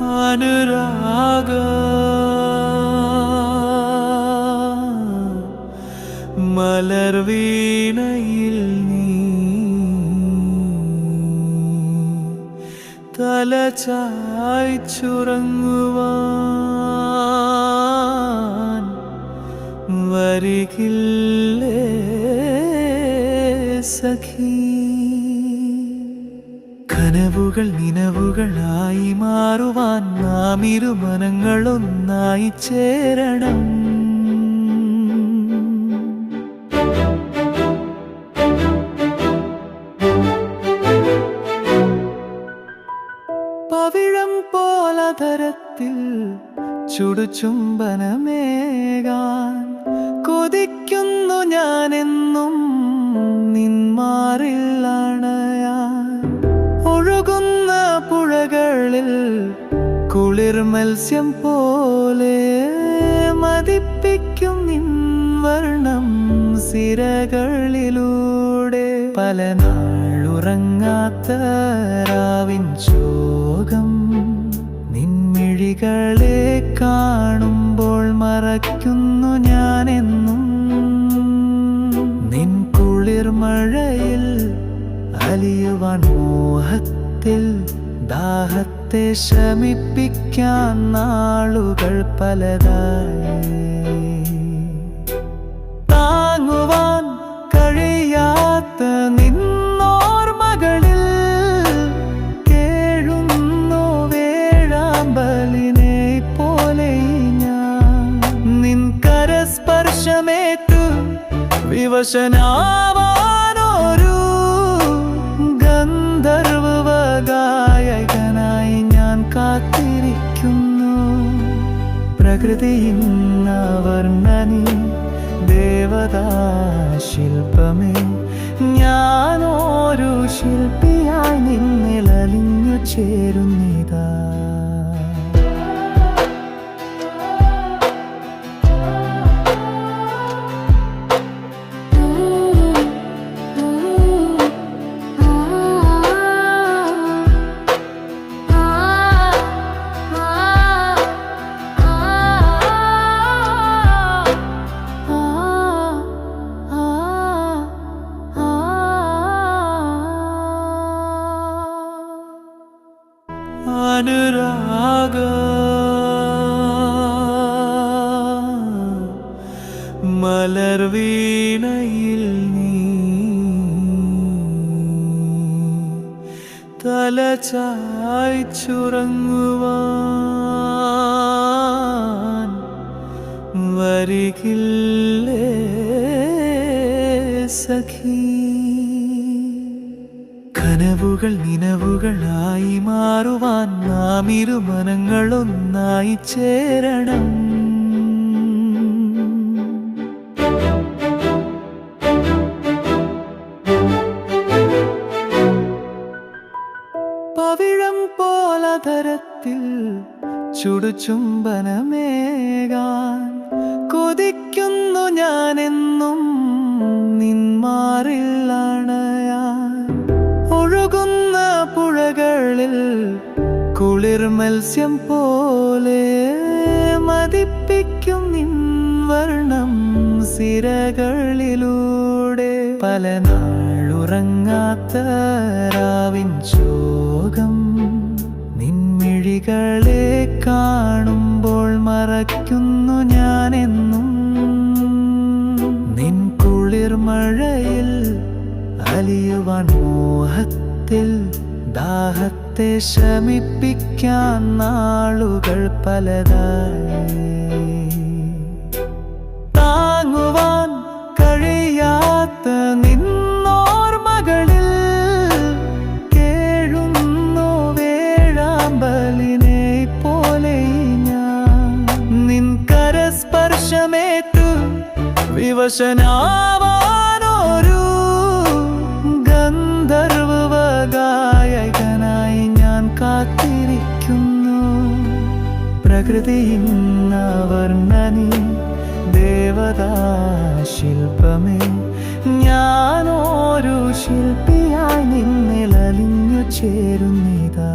അനുരാഗ. മലർവീണയിൽ നീ തല ചായ്ച്ചുറങ്ങുവാൻ വരികില്ലേ സഖി? കനവുകൾ നിലവുകളായി മാറുവാൻ നാം ഇരുമനങ്ങളൊന്നായി ചേരണം. പവിഴം പോലതരത്തിൽ ചുടുചുംബനമേകാൻ കൊതിക്കുന്നു ഞാനെന്നും കുളിർ മത്സ്യം പോലെ മതിപ്പിക്കും നിൻവർണം സിരകളിലൂടെ. പല നാളുറങ്ങാത്ത രാവിൻ ശോകം നിൻമിഴികളെ കാണുമ്പോൾ മറയ്ക്കുന്നു ഞാനെന്നും. നിൻ കുളിർമഴയിൽ അലിയുവാൻ മോഹത്തിൽ ദാഹത്തെ ശമിപ്പിക്കാൻ നാളുകൾ പലതായി. താങ്ങുവാൻ കഴിയാത്ത നിന്നോർമകളിൽ കേഴുന്നു വേഴാമ്പലിനെ പോലെ ഞാൻ. നിൻ കരസ്പർശമേറ്റു വിവശനാവാനൊരു പ്രകൃതിയിൻ ദേവതാശില്പമേ ഞാനോരു ശില്പമേ. ഞാനൊരു ശില്പിയായി നിന്നിലലിഞ്ഞു ചേരുന്നിതാ. തല ചായ്ച്ചുറങ്ങുവാൻ വരികില്ലേ സഖി? കനവുകൾ നിനവുകളായി മാറുവാൻ നാം ഇരുമനങ്ങളൊന്നായി ചേരണം. പവിഴം പോലതരത്തിൽ ചുടുചുംബനമേകാൻ കൊതിക്കുന്നു ഞാനെന്നും നിന്മാറില്ലണയാൻ ഒഴുകുന്ന പുഴകളിൽ കുളിർ മത്സ്യം പോലെ മതിപ്പിക്കും നിൻ വർണം. സിരകളിലൂടെ പല നാളുറങ്ങാത്ത രാവിൻ ശോകം. നിൻമിഴികളെ കാണുമ്പോൾ മറയ്ക്കുന്നു ഞാനെന്നും. നിൻ കുളിർമഴയിൽ അലിയുവാൻ മോഹത്തിൽ ദാഹത്തെ ശമിപ്പിക്കാൻ നാളുകൾ പലതായി. വിവശനാവാനൊരു ഗന്ധർവഗായകനായി ഞാൻ കാത്തിരിക്കുന്നു. പ്രകൃതിയിൻ വർണനി ദേവതാ ശില്പമേ ഞാനോരു ശില്പിയായി നിന്നിലലിഞ്ഞു ചേരുന്നിതാ.